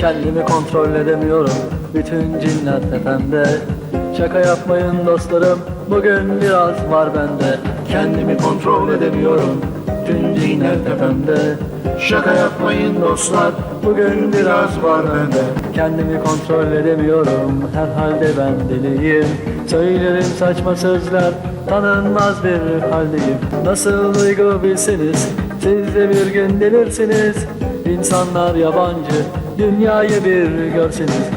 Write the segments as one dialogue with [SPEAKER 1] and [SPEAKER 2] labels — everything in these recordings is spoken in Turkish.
[SPEAKER 1] Kendimi kontrol edemiyorum. Bütün cinler tepemde. Şaka yapmayın dostlarım Bugün biraz var bende. Kendimi kontrol edemiyorum. Bütün cinler tepemde. Şaka yapmayın dostlar Bugün biraz var bende. Kendimi kontrol edemiyorum Herhalde ben deliyim. Söylerim saçma sözler Tanınmaz bir haldeyim. Nasıl duygu bilseniz Siz de bir gün delirsiniz İnsanlar yabancı Dünyayı bir görseniz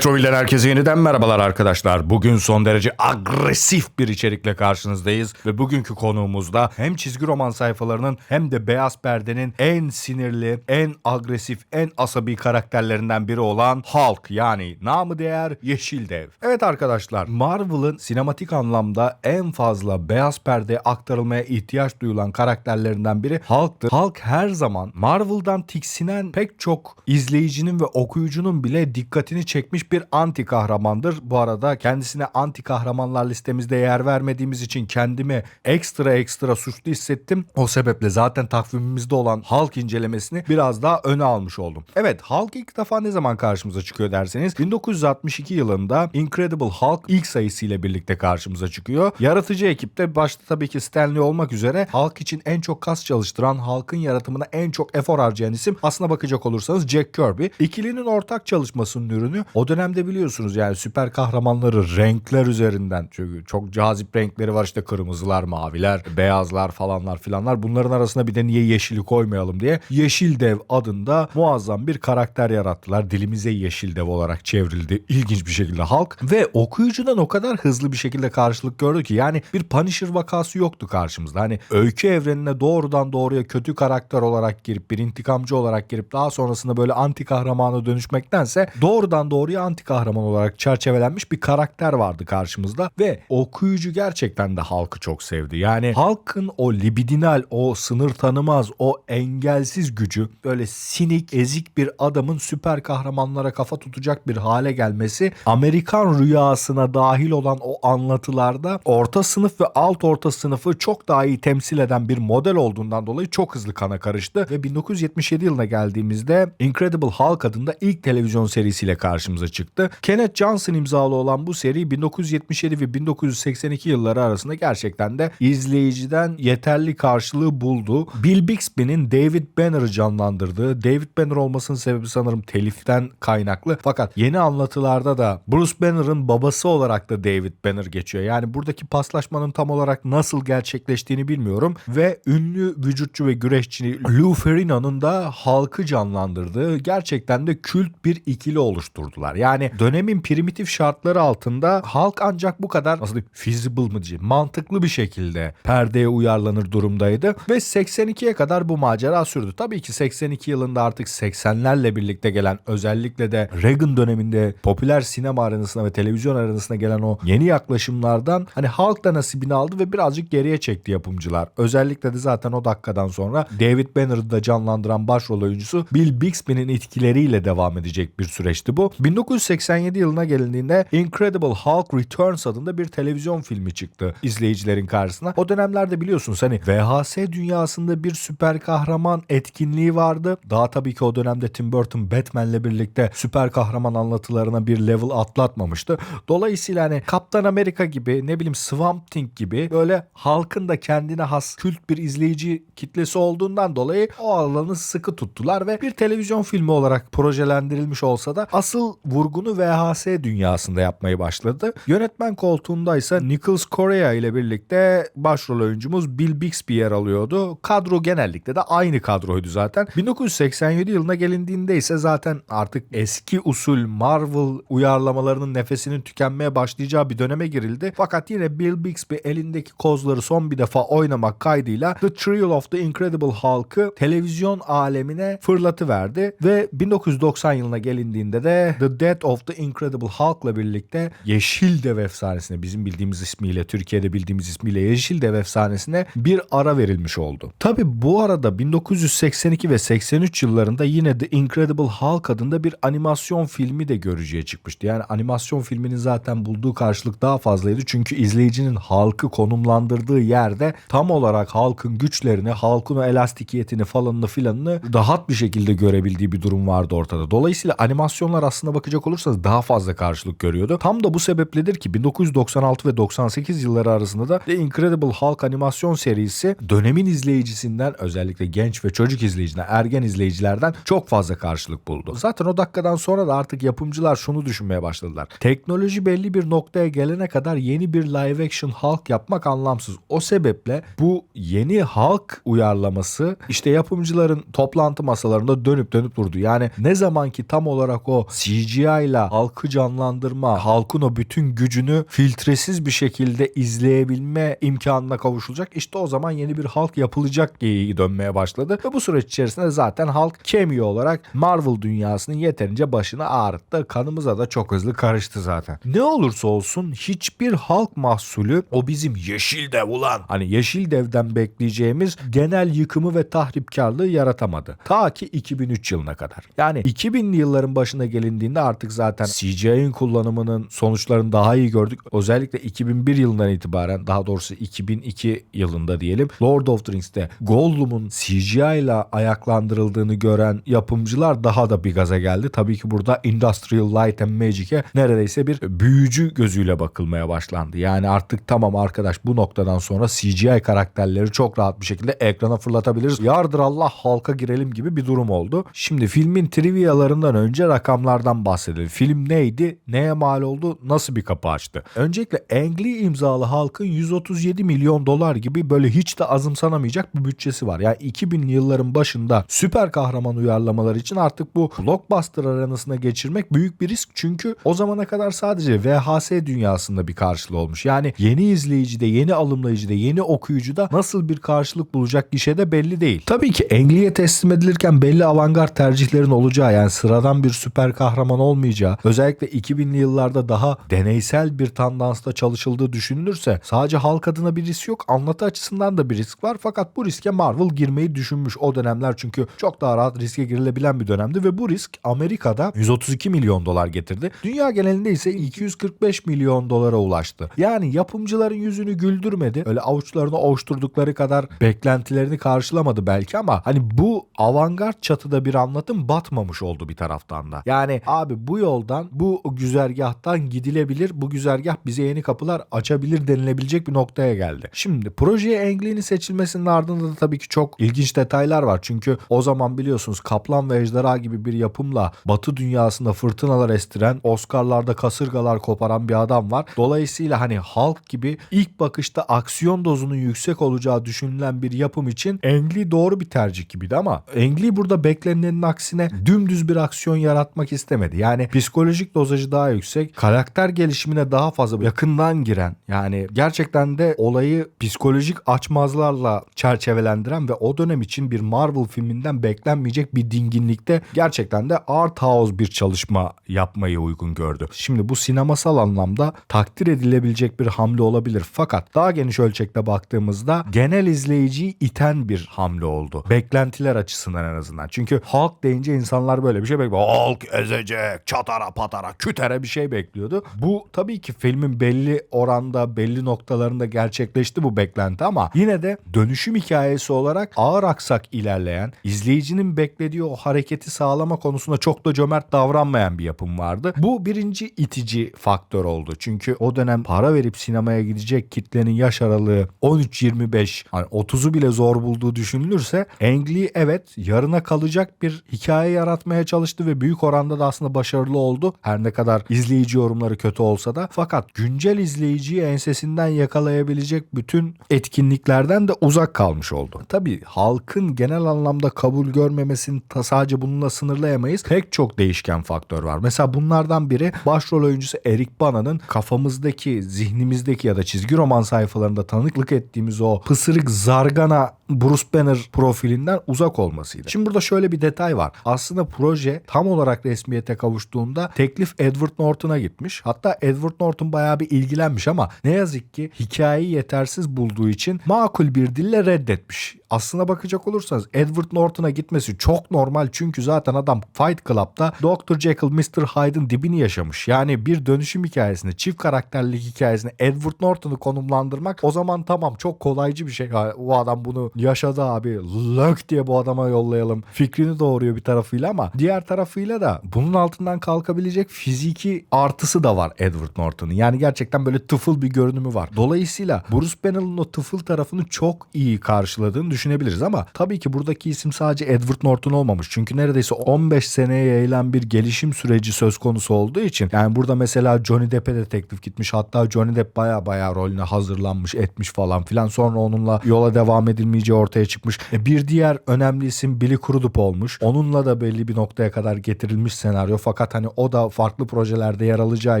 [SPEAKER 2] Retrovil'den herkese yeniden merhabalar arkadaşlar. Bugün son derece agresif bir içerikle karşınızdayız. Ve bugünkü konuğumuzda hem çizgi roman sayfalarının hem de Beyaz Perde'nin en sinirli, en agresif, en asabi karakterlerinden biri olan Hulk yani namı değer Yeşil Dev. Evet arkadaşlar Marvel'ın sinematik anlamda en fazla Beyaz Perde'ye aktarılmaya ihtiyaç duyulan karakterlerinden biri Hulk'tır. Hulk her zaman Marvel'dan tiksinen pek çok izleyicinin ve okuyucunun bile dikkatini çekmiş bir anti kahramandır. Bu arada kendisine anti kahramanlar listemizde yer vermediğimiz için kendimi ekstra ekstra suçlu hissettim. O sebeple zaten takvimimizde olan Hulk incelemesini biraz daha öne almış oldum. Evet Hulk ilk defa ne zaman karşımıza çıkıyor derseniz 1962 yılında Incredible Hulk ilk sayısıyla birlikte karşımıza çıkıyor. Yaratıcı ekipte başta tabii ki Stanley olmak üzere Hulk için en çok kas çalıştıran, Hulk'ın yaratımına en çok efor harcayan isim aslına bakacak olursanız Jack Kirby. İkilinin ortak çalışmasının ürünü o dönemde biliyorsunuz yani süper kahramanları renkler üzerinden çünkü çok cazip renkleri var işte kırmızılar, maviler, beyazlar falanlar filanlar. Bunların arasına bir de niye yeşili koymayalım diye Yeşil Dev adında muazzam bir karakter yarattılar. Dilimize Yeşil Dev olarak çevrildi. İlginç bir şekilde Hulk ve okuyucudan o kadar hızlı bir şekilde karşılık gördü ki yani bir Punisher vakası yoktu karşımızda. Hani öykü evrenine doğrudan doğruya kötü karakter olarak girip bir intikamcı olarak girip daha sonrasında böyle anti kahramana dönüşmektense doğrudan doğruya anti kahraman olarak çerçevelenmiş bir karakter vardı karşımızda ve okuyucu gerçekten de halkı çok sevdi. Yani halkın o libidinal, o sınır tanımaz, o engelsiz gücü böyle sinik, ezik bir adamın süper kahramanlara kafa tutacak bir hale gelmesi Amerikan rüyasına dahil olan o anlatılarda orta sınıf ve alt orta sınıfı çok daha iyi temsil eden bir model olduğundan dolayı çok hızlı kana karıştı ve 1977 yılına geldiğimizde Incredible Hulk adında ilk televizyon serisiyle karşımıza çıktı. Kenneth Johnson imzalı olan bu seri 1977 ve 1982 yılları arasında gerçekten de izleyiciden yeterli karşılığı buldu. Bill Bixby'nin David Banner'ı canlandırdığı, David Banner olmasının sebebi sanırım teliften kaynaklı. Fakat yeni anlatılarda da Bruce Banner'ın babası olarak da David Banner geçiyor. Yani buradaki paslaşmanın tam olarak nasıl gerçekleştiğini bilmiyorum. Ve ünlü vücutçu ve güreşçi Lou Ferrigno'nun da halkı canlandırdığı gerçekten de kült bir ikili oluşturdular. Yani dönemin primitif şartları altında halk ancak bu kadar nasıl diyeyim feasible mı diyeyim mantıklı bir şekilde perdeye uyarlanır durumdaydı ve 82'ye kadar bu macera sürdü. Tabii ki 82 yılında artık 80'lerle birlikte gelen özellikle de Reagan döneminde popüler sinema arenasına ve televizyon arenasına gelen o yeni yaklaşımlardan hani halk da nasibini aldı ve birazcık geriye çekti yapımcılar. Özellikle de zaten o dakikadan sonra David Banner'ı da canlandıran başrol oyuncusu Bill Bixby'nin etkileriyle devam edecek bir süreçti bu. 1987 yılına gelindiğinde Incredible Hulk Returns adında bir televizyon filmi çıktı izleyicilerin karşısına. O dönemlerde biliyorsunuz hani VHS dünyasında bir süper kahraman etkinliği vardı. Daha tabii ki o dönemde Tim Burton Batman'le birlikte süper kahraman anlatılarına bir level atlatmamıştı. Dolayısıyla hani Kaptan Amerika gibi ne bileyim Swamp Thing gibi böyle halkın da kendine has kült bir izleyici kitlesi olduğundan dolayı o alanı sıkı tuttular ve bir televizyon filmi olarak projelendirilmiş olsa da asıl vurgunu VHS dünyasında yapmayı başladı. Yönetmen koltuğunda ise Nicholas Correa ile birlikte başrol oyuncumuz Bill Bixby yer alıyordu. Kadro genellikle de aynı kadroydu zaten. 1987 yılına gelindiğinde ise zaten artık eski usul Marvel uyarlamalarının nefesinin tükenmeye başlayacağı bir döneme girildi. Fakat yine Bill Bixby elindeki kozları son bir defa oynamak kaydıyla The Trial of the Incredible Hulk'ı televizyon alemine fırlatıverdi ve 1990 yılına gelindiğinde de The The Death of the Incredible Hulk'la birlikte Yeşil Dev efsanesine bizim bildiğimiz ismiyle Türkiye'de bildiğimiz ismiyle Yeşil Dev efsanesine bir ara verilmiş oldu. Tabi bu arada 1982 ve 83 yıllarında yine The Incredible Hulk adında bir animasyon filmi de görücüye çıkmıştı. Yani animasyon filminin zaten bulduğu karşılık daha fazlaydı. Çünkü izleyicinin Hulk'ı konumlandırdığı yerde tam olarak Hulk'ın güçlerini, Hulk'un o elastikiyetini falanını filanını rahat bir şekilde görebildiği bir durum vardı ortada. Dolayısıyla animasyonlar aslında bakacak olursanız daha fazla karşılık görüyordu. Tam da bu sebepledir ki 1996 ve 98 yılları arasında da The Incredible Hulk animasyon serisi dönemin izleyicisinden özellikle genç ve çocuk izleyiciler, ergen izleyicilerden çok fazla karşılık buldu. Zaten o dakikadan sonra da artık yapımcılar şunu düşünmeye başladılar. Teknoloji belli bir noktaya gelene kadar yeni bir live action Hulk yapmak anlamsız. O sebeple bu yeni Hulk uyarlaması işte yapımcıların toplantı masalarında dönüp dönüp durdu. Yani ne zaman ki tam olarak o CGI ile halkı canlandırma, halkın o bütün gücünü filtresiz bir şekilde izleyebilme imkanına kavuşulacak. İşte o zaman yeni bir Hulk yapılacak geyiği dönmeye başladı. Ve bu süreç içerisinde zaten Hulk cameo olarak Marvel dünyasının yeterince başını ağrıttı. Kanımıza da çok hızlı karıştı zaten. Ne olursa olsun hiçbir Hulk mahsulü o bizim yeşil dev ulan hani yeşil devden bekleyeceğimiz genel yıkımı ve tahripkarlığı yaratamadı. Ta ki 2003 yılına kadar. Yani 2000'li yılların başına gelindiğinde artık zaten CGI'nin kullanımının sonuçlarını daha iyi gördük. Özellikle 2001 yılından itibaren daha doğrusu 2002 yılında diyelim Lord of the Rings'te Gollum'un CGI ile ayaklandırıldığını gören yapımcılar daha da bir gaza geldi. Tabii ki burada Industrial Light and Magic'e neredeyse bir büyücü gözüyle bakılmaya başlandı. Yani artık tamam arkadaş bu noktadan sonra CGI karakterleri çok rahat bir şekilde ekrana fırlatabiliriz. Yardır Allah halka girelim gibi bir durum oldu. Şimdi filmin trivialarından önce rakamlardan bahsedelim. Film neydi? Neye mal oldu? Nasıl bir kapı açtı? Öncelikle Ang Lee imzalı halkın 137 milyon dolar gibi böyle hiç de azımsanamayacak bir bütçesi var. Yani 2000'li yılların başında süper kahraman uyarlamaları için artık bu blockbuster arenasına geçirmek büyük bir risk. Çünkü o zamana kadar sadece VHS dünyasında bir karşılığı olmuş. Yani yeni izleyicide, yeni alımlayıcıda, yeni okuyucuda nasıl bir karşılık bulacak gişede belli değil. Tabii ki Ang Lee'ye teslim edilirken belli avantgard tercihlerin olacağı yani sıradan bir süper kahraman olmayacağı özellikle 2000'li yıllarda daha deneysel bir tandansta çalışıldığı düşünülürse sadece halk adına bir risk yok anlatı açısından da bir risk var fakat bu riske Marvel girmeyi düşünmüş o dönemler çünkü çok daha rahat riske girilebilen bir dönemdi ve bu risk Amerika'da 132 milyon dolar getirdi. Dünya genelinde ise 245 milyon dolara ulaştı. Yani yapımcıların yüzünü güldürmedi. Öyle avuçlarını ovuşturdukları kadar beklentilerini karşılamadı belki ama hani bu avantgard çatıda bir anlatım batmamış oldu bir taraftan da. Yani abi bu yoldan bu güzergahtan gidilebilir. Bu güzergah bize yeni kapılar açabilir denilebilecek bir noktaya geldi. Şimdi projeye Engli'nin seçilmesinin ardında da tabii ki çok ilginç detaylar var. Çünkü o zaman biliyorsunuz Kaplan ve Ejderha gibi bir yapımla Batı dünyasında fırtınalar estiren, Oscar'larda kasırgalar koparan bir adam var. Dolayısıyla hani Hulk gibi ilk bakışta aksiyon dozunun yüksek olacağı düşünülen bir yapım için Ang Lee doğru bir tercih gibiydi ama Ang Lee burada beklenenin aksine dümdüz bir aksiyon yaratmak istemedi. Yani psikolojik dozajı daha yüksek, karakter gelişimine daha fazla yakından giren yani gerçekten de olayı psikolojik açmazlarla çerçevelendiren ve o dönem için bir Marvel filminden beklenmeyecek bir dinginlikte gerçekten de art house bir çalışma yapmayı uygun gördü. Şimdi bu sinemasal anlamda takdir edilebilecek bir hamle olabilir fakat daha geniş ölçekte baktığımızda genel izleyiciyi iten bir hamle oldu. Beklentiler açısından en azından. Çünkü Hulk deyince insanlar böyle bir şey bekliyor. Hulk ezecek, çatara patara, kütere bir şey bekliyordu. Bu tabii ki filmin belli oranda, belli noktalarında gerçekleşti bu beklenti ama yine de dönüşüm hikayesi olarak ağır aksak ilerleyen, izleyicinin beklediği o hareketi sağlama konusunda çok da cömert davranmayan bir yapım vardı. Bu birinci itici faktör oldu. Çünkü o dönem para verip sinemaya gidecek kitlenin yaş aralığı 13-25, hani 30'u bile zor bulduğu düşünülürse Ang Lee evet yarına kalacak bir hikaye yaratmaya çalıştı ve büyük oranda da aslında başarılı oldu. Her ne kadar izleyici yorumları kötü olsa da fakat güncel izleyiciyi ensesinden yakalayabilecek bütün etkinliklerden de uzak kalmış oldu. Tabii halkın genel anlamda kabul görmemesini sadece bununla sınırlayamayız. Pek çok değişken faktör var. Mesela bunlardan biri başrol oyuncusu Eric Bana'nın kafamızdaki, zihnimizdeki ya da çizgi roman sayfalarında tanıklık ettiğimiz o pısırık zargana Bruce Banner profilinden uzak olmasıydı. Şimdi burada şöyle bir detay var. Aslında proje tam olarak resmiyete kavuştuğunda teklif Edward Norton'a gitmiş. Hatta Edward Norton bayağı bir ilgilenmiş ama ne yazık ki hikayeyi yetersiz bulduğu için makul bir dille reddetmiş. Aslına bakacak olursanız Edward Norton'a gitmesi çok normal çünkü zaten adam Fight Club'da Dr. Jekyll Mr. Hyde'ın dibini yaşamış. Yani bir dönüşüm hikayesinde, çift karakterlik hikayesinde Edward Norton'u konumlandırmak o zaman tamam çok kolaycı bir şey. Ya, o adam bunu yaşadı abi. Lök diye bu adama yollayalım. Fikrini doğuruyor bir tarafıyla ama diğer tarafıyla da bunun altından kalkabilecek fiziki artısı da var Edward Norton'un. Yani gerçekten böyle tıfıl bir görünümü var. Dolayısıyla Bruce Banner'ın o tıfıl tarafını çok iyi karşıladığını düşünebiliriz ama tabii ki buradaki isim sadece Edward Norton olmamış. Çünkü neredeyse 15 seneye yayılan bir gelişim süreci söz konusu olduğu için yani burada mesela Johnny Depp'e de teklif gitmiş. Hatta Johnny Depp baya baya rolüne hazırlanmış etmiş falan filan. Sonra onunla yola devam edilmeyeceği ortaya çıkmış. E, bir diğer önemli isim Billy Crudup olmuş. Onunla da belli bir noktaya kadar getirilmiş senaryo. Fakat hani o da farklı projelerde yer alacağı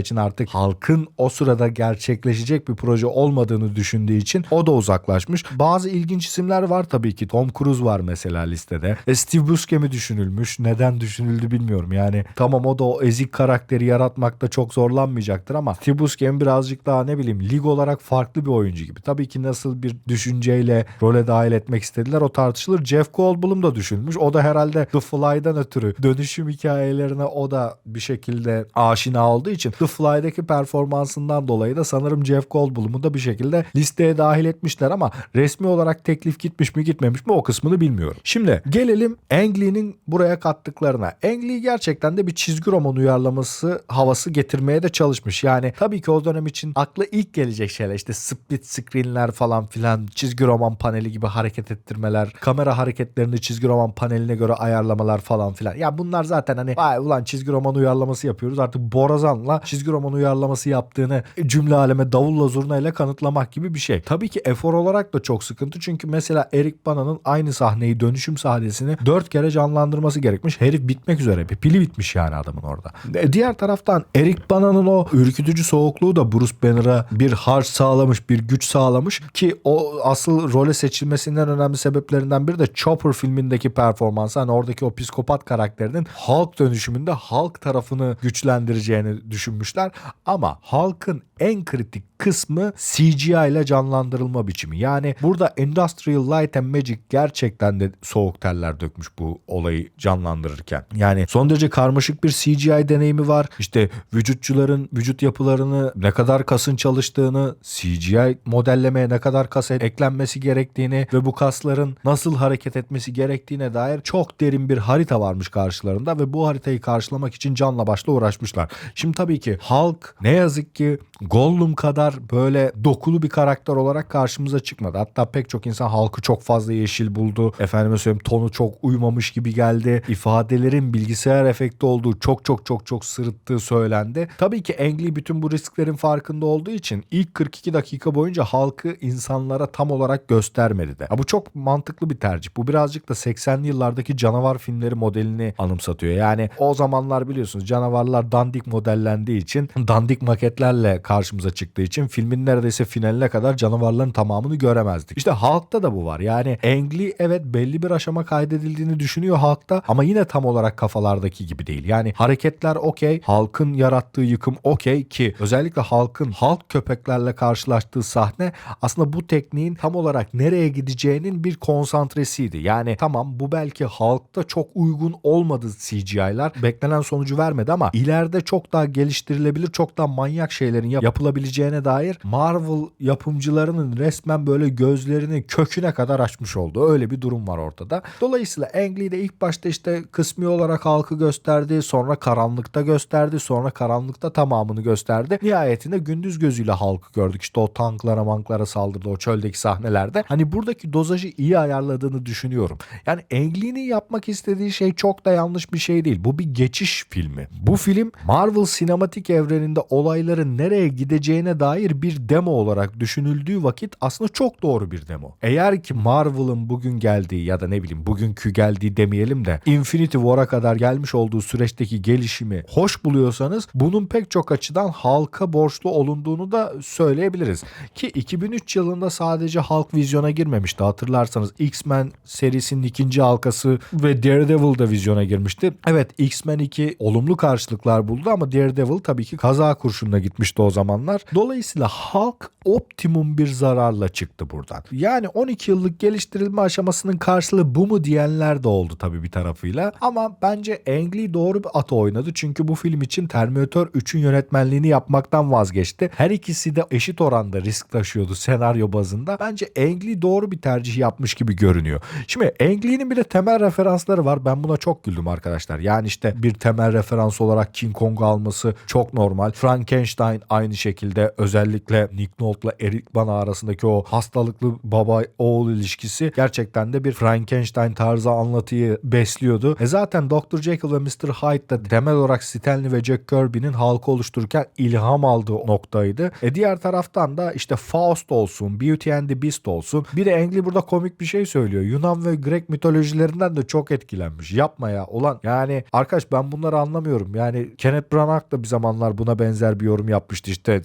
[SPEAKER 2] için artık halkın o sırada gerçekleşecek bir proje olmadığını düşündüğü için o da uzaklaşmış. Bazı ilginç isimler var tabii ki. Tom Cruise var mesela listede. E, Steve Buscemi düşünülmüş. Neden düşünüldü bilmiyorum. Yani tamam o da o ezik karakteri yaratmakta çok zorlanmayacaktır ama Steve Buscemi birazcık daha ne bileyim lig olarak farklı bir oyuncu gibi. Tabii ki nasıl bir düşünceyle role dahil etmek istediler o tartışılır. Jeff Goldblum da düşünülmüş. O da herhalde The Fly'dan ötürü dönüşüm hikayelerine o da bir şekilde aşina olduğu için The Fly'daki performansından dolayı da sanırım Jeff Goldblum'u da bir şekilde listeye dahil etmişler ama resmi olarak teklif gitmiş mi gitmemiş mi o kısmını bilmiyorum. Şimdi gelelim Ang Lee'nin buraya kattıklarına. Ang Lee gerçekten de bir çizgi roman uyarlaması havası getirmeye de çalışmış. Yani tabii ki o dönem için akla ilk gelecek şeyler işte split screenler falan filan çizgi roman paneli gibi hareket ettirmeler, kamera hareketlerini çizgi roman paneline göre ayarlamalar falan filan. Ya bunlar zaten hani vay ulan çizgi roman uyarlaması yapıyoruz artık Borazan'la çizgi roman uyarlaması yaptığını cümle aleme davulla zurnayla kanıtlamak gibi bir şey. Tabii ki efor olarak da çok sıkıntı çünkü mesela Eric Bana'nın aynı sahneyi dönüşüm sahnesini dört kere canlandırması gerekmiş. Herif bitmek üzere. Bir pili bitmiş yani adamın orada. E, Diğer taraftan Eric Bana'nın o ürkütücü soğukluğu da Bruce Banner'a bir harç sağlamış, bir güç sağlamış ki o asıl role seçilmesinden önemli sebeplerinden biri de Chopper filmindeki performansı. Hani oradaki o psikopat karakterinin Hulk dönüşümünde Hulk tarafını güçlendireceğini düşünmüşler. Ama Hulk'ın en kritik kısmı CGI ile canlandırılma biçimi. Yani burada Industrial Light and Magic gerçekten de soğuk teller dökmüş bu olayı canlandırırken. Yani son derece karmaşık bir CGI deneyimi var. İşte vücutçuların vücut yapılarını ne kadar kasın çalıştığını, CGI modellemeye ne kadar kas eklenmesi gerektiğini ve bu kasların nasıl hareket etmesi gerektiğine dair çok derin bir harita varmış karşılarında ve bu haritayı karşılamak için canla başla uğraşmışlar. Şimdi tabii ki Hulk ne yazık ki Gollum kadar böyle dokulu bir karakter olarak karşımıza çıkmadı. Hatta pek çok insan Hulk'ı çok fazla yeşil buldu. Efendime söyleyeyim tonu çok uymamış gibi geldi. İfadelerin bilgisayar efekti olduğu çok çok çok çok sırıttığı söylendi. Tabii ki Ang Lee bütün bu risklerin farkında olduğu için ilk 42 dakika boyunca halkı insanlara tam olarak göstermedi de. Ya bu çok mantıklı bir tercih. Bu birazcık da 80'li yıllardaki canavar filmleri modelini anımsatıyor. Yani o zamanlar biliyorsunuz canavarlar dandik modellendiği için dandik maketlerle karşımıza çıktığı için filmin neredeyse finaline kadar canavarların tamamını göremezdik. İşte Hulk'ta da bu var. Yani Ang Lee evet belli bir aşama kaydedildiğini düşünüyor Hulk'ta ama yine tam olarak kafalardaki gibi değil. Yani hareketler okey, Hulk'ın yarattığı yıkım okey ki özellikle Hulk'ın Hulk köpeklerle karşılaştığı sahne aslında bu tekniğin tam olarak nereye gideceğinin bir konsantresiydi. Yani tamam bu belki Hulk'ta çok uygun olmadı CGI'lar. Beklenen sonucu vermedi ama ileride çok daha geliştirilebilir, çok daha manyak şeylerin yap- yapılabileceğine dair Marvel yapımcılarının resmen böyle gözlerini köküne kadar açmış oldu. Öyle bir durum var ortada. Dolayısıyla Ang Lee de ilk başta işte kısmi olarak halkı gösterdi. Sonra karanlıkta gösterdi. Sonra karanlıkta tamamını gösterdi. Nihayetinde gündüz gözüyle halkı gördük. İşte o tanklara manklara saldırdı o çöldeki sahnelerde. Hani buradaki dozajı iyi ayarladığını düşünüyorum. Yani Ang Lee'nin yapmak istediği şey çok da yanlış bir şey değil. Bu bir geçiş filmi. Bu film Marvel sinematik evreninde olayların nereye gideceğine dair dair bir demo olarak düşünüldüğü vakit aslında çok doğru bir demo. Eğer ki Marvel'ın bugün geldiği ya da ne bileyim bugünkü geldiği demeyelim de Infinity War'a kadar gelmiş olduğu süreçteki gelişimi hoş buluyorsanız bunun pek çok açıdan halka borçlu olunduğunu da söyleyebiliriz. Ki 2003 yılında sadece halk vizyona girmemişti. Hatırlarsanız X-Men serisinin ikinci halkası ve Daredevil da vizyona girmişti. Evet X-Men 2 olumlu karşılıklar buldu ama Daredevil tabii ki kaza kurşununa gitmişti o zamanlar. Dolayısıyla halk optimum bir zararla çıktı buradan. Yani 12 yıllık geliştirilme aşamasının karşılığı bu mu diyenler de oldu tabii bir tarafıyla. Ama bence Ang Lee doğru bir atı oynadı. Çünkü bu film için Terminator 3'ün yönetmenliğini yapmaktan vazgeçti. Her ikisi de eşit oranda risk taşıyordu senaryo bazında. Bence Ang Lee doğru bir tercih yapmış gibi görünüyor. Şimdi Ang Lee'nin bir temel referansları var. Ben buna çok güldüm arkadaşlar. Yani işte bir temel referans olarak King Kong'u alması çok normal. Frankenstein aynı şekilde özellikle Nick Nolte'la Eric Bana arasındaki o hastalıklı baba oğul ilişkisi gerçekten de bir Frankenstein tarzı anlatıyı besliyordu. E zaten Dr. Jekyll ve Mr. Hyde da temel olarak Stanley ve Jack Kirby'nin halkı oluştururken ilham aldığı noktaydı. E diğer taraftan da işte Faust olsun, Beauty and the Beast olsun. Bir de Ang Lee burada komik bir şey söylüyor. Yunan ve Grek mitolojilerinden de çok etkilenmiş. Yapma ya. Ulan yani arkadaş ben bunları anlamıyorum. Yani Kenneth Branagh da bir zamanlar buna benzer bir yorum yapmıştı. İşte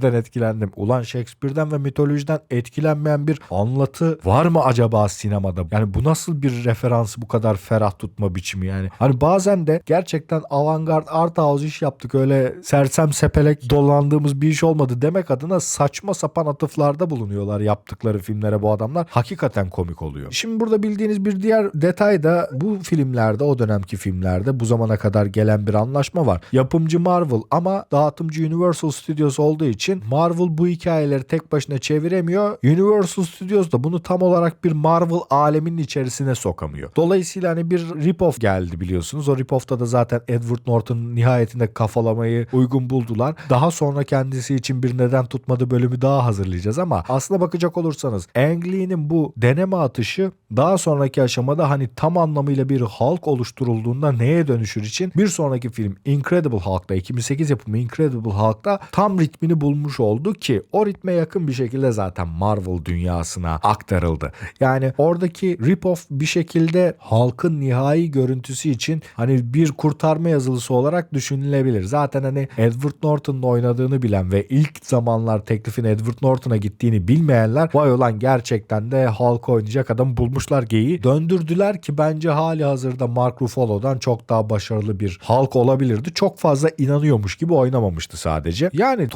[SPEAKER 2] Shakespeare'den etkilendim. Ulan Shakespeare'den ve mitolojiden etkilenmeyen bir anlatı var mı acaba sinemada? Yani bu nasıl bir referansı bu kadar ferah tutma biçimi yani? Hani bazen de gerçekten avantgard art house iş yaptık öyle sersem sepelek dolandığımız bir iş olmadı demek adına saçma sapan atıflarda bulunuyorlar yaptıkları filmlere bu adamlar. Hakikaten komik oluyor. Şimdi burada bildiğiniz bir diğer detay da bu filmlerde o dönemki filmlerde bu zamana kadar gelen bir anlaşma var. Yapımcı Marvel ama dağıtımcı Universal Studios olduğu için Marvel bu hikayeleri tek başına çeviremiyor. Universal Studios da bunu tam olarak bir Marvel aleminin içerisine sokamıyor. Dolayısıyla hani bir rip-off geldi biliyorsunuz. O rip-off'ta da zaten Edward Norton nihayetinde kafalamayı uygun buldular. Daha sonra kendisi için bir neden tutmadı bölümü daha hazırlayacağız ama aslına bakacak olursanız Ang Lee'nin bu deneme atışı daha sonraki aşamada hani tam anlamıyla bir halk oluşturulduğunda neye dönüşür için bir sonraki film Incredible Hulk'ta 2008 yapımı Incredible Hulk'ta tam ritmini bulmuş oldu ki o ritme yakın bir şekilde zaten Marvel dünyasına aktarıldı. Yani oradaki rip-off bir şekilde halkın nihai görüntüsü için hani bir kurtarma yazılısı olarak düşünülebilir. Zaten hani Edward Norton'un oynadığını bilen ve ilk zamanlar teklifin Edward Norton'a gittiğini bilmeyenler vay olan gerçekten de halk oynayacak adam bulmuşlar geyiği. Döndürdüler ki bence hali hazırda Mark Ruffalo'dan çok daha başarılı bir halk olabilirdi. Çok fazla inanıyormuş gibi oynamamıştı sadece. Yani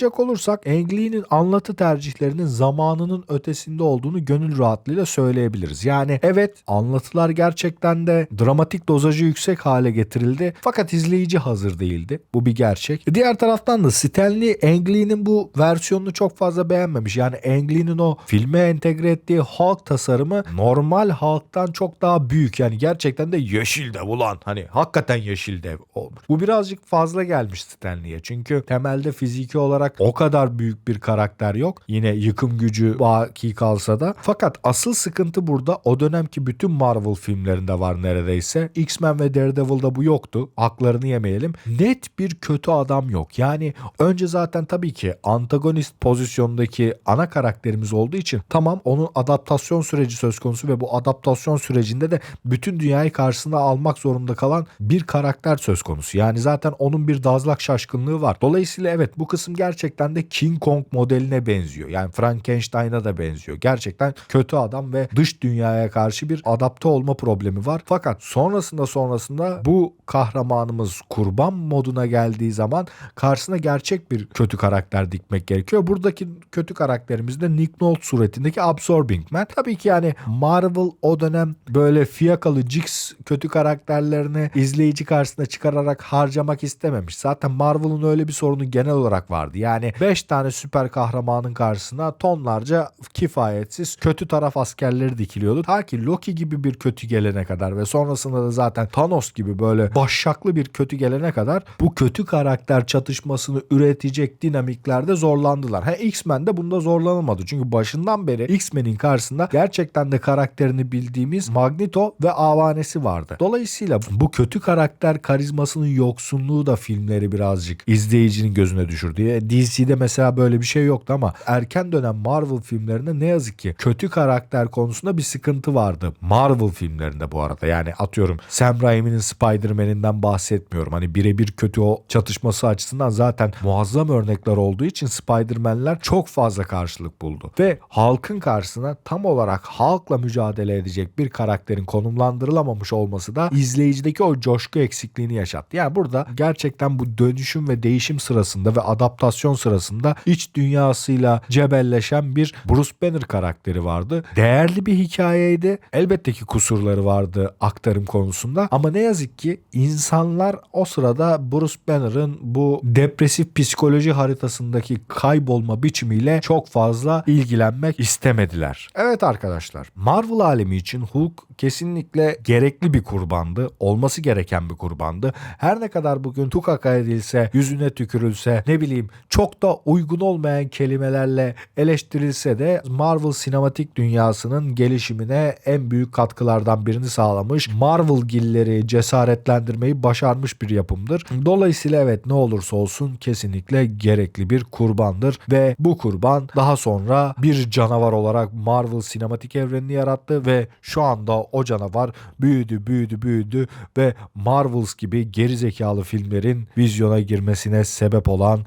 [SPEAKER 2] toparlayacak olursak Ang Lee'nin anlatı tercihlerinin zamanının ötesinde olduğunu gönül rahatlığıyla söyleyebiliriz. Yani evet anlatılar gerçekten de dramatik dozajı yüksek hale getirildi. Fakat izleyici hazır değildi. Bu bir gerçek. Diğer taraftan da Stanley Ang Lee'nin bu versiyonunu çok fazla beğenmemiş. Yani Ang Lee'nin o filme entegre ettiği halk tasarımı normal halktan çok daha büyük. Yani gerçekten de yeşil dev ulan. Hani hakikaten yeşil dev olmuş. Bu birazcık fazla gelmiş Stanley'e. Çünkü temelde fiziki olarak o kadar büyük bir karakter yok. Yine yıkım gücü baki kalsa da. Fakat asıl sıkıntı burada o dönemki bütün Marvel filmlerinde var neredeyse. X-Men ve Daredevil'da bu yoktu. Haklarını yemeyelim. Net bir kötü adam yok. Yani önce zaten tabii ki antagonist pozisyondaki ana karakterimiz olduğu için tamam onun adaptasyon süreci söz konusu ve bu adaptasyon sürecinde de bütün dünyayı karşısına almak zorunda kalan bir karakter söz konusu. Yani zaten onun bir dazlak şaşkınlığı var. Dolayısıyla evet bu kısım gerçekten de King Kong modeline benziyor. Yani Frankenstein'a da benziyor. Gerçekten kötü adam ve dış dünyaya karşı bir adapte olma problemi var. Fakat sonrasında sonrasında bu kahramanımız kurban moduna geldiği zaman karşısına gerçek bir kötü karakter dikmek gerekiyor. Buradaki kötü karakterimiz de Nick Nolte suretindeki Absorbing Man. Tabii ki yani Marvel o dönem böyle fiyakalı Jix kötü karakterlerini izleyici karşısına çıkararak harcamak istememiş. Zaten Marvel'ın öyle bir sorunu genel olarak vardı. Yani 5 tane süper kahramanın karşısına tonlarca kifayetsiz kötü taraf askerleri dikiliyordu. Ta ki Loki gibi bir kötü gelene kadar ve sonrasında da zaten Thanos gibi böyle başşaklı bir kötü gelene kadar bu kötü karakter çatışmasını üretecek dinamiklerde zorlandılar. Ha X-Men de bunda zorlanamadı. Çünkü başından beri X-Men'in karşısında gerçekten de karakterini bildiğimiz Magneto ve avanesi vardı. Dolayısıyla bu kötü karakter karizmasının yoksunluğu da filmleri birazcık izleyicinin gözüne düşürdü. DC'de mesela böyle bir şey yoktu ama erken dönem Marvel filmlerinde ne yazık ki kötü karakter konusunda bir sıkıntı vardı. Marvel filmlerinde bu arada yani atıyorum Sam Raimi'nin Spider-Man'inden bahsetmiyorum. Hani birebir kötü o çatışması açısından zaten muazzam örnekler olduğu için Spider-Man'ler çok fazla karşılık buldu. Ve halkın karşısına tam olarak halkla mücadele edecek bir karakterin konumlandırılamamış olması da izleyicideki o coşku eksikliğini yaşattı. Yani burada gerçekten bu dönüşüm ve değişim sırasında ve adaptasyon sırasında iç dünyasıyla cebelleşen bir Bruce Banner karakteri vardı. Değerli bir hikayeydi. Elbette ki kusurları vardı aktarım konusunda ama ne yazık ki insanlar o sırada Bruce Banner'ın bu depresif psikoloji haritasındaki kaybolma biçimiyle çok fazla ilgilenmek istemediler. Evet arkadaşlar Marvel alemi için Hulk kesinlikle gerekli bir kurbandı. Olması gereken bir kurbandı. Her ne kadar bugün tukaka edilse, yüzüne tükürülse, ne bileyim çok da uygun olmayan kelimelerle eleştirilse de Marvel sinematik dünyasının gelişimine en büyük katkılardan birini sağlamış. Marvel gilleri cesaretlendirmeyi başarmış bir yapımdır. Dolayısıyla evet ne olursa olsun kesinlikle gerekli bir kurbandır ve bu kurban daha sonra bir canavar olarak Marvel sinematik evrenini yarattı ve şu anda o canavar büyüdü büyüdü büyüdü ve Marvels gibi gerizekalı filmlerin vizyona girmesine sebep olan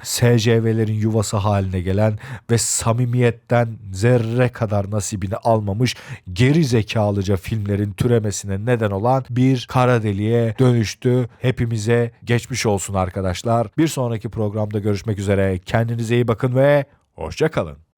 [SPEAKER 2] SCV'lerin yuvası haline gelen ve samimiyetten zerre kadar nasibini almamış geri zekalıca filmlerin türemesine neden olan bir kara deliğe dönüştü. Hepimize geçmiş olsun arkadaşlar. Bir sonraki programda görüşmek üzere. Kendinize iyi bakın ve hoşça kalın.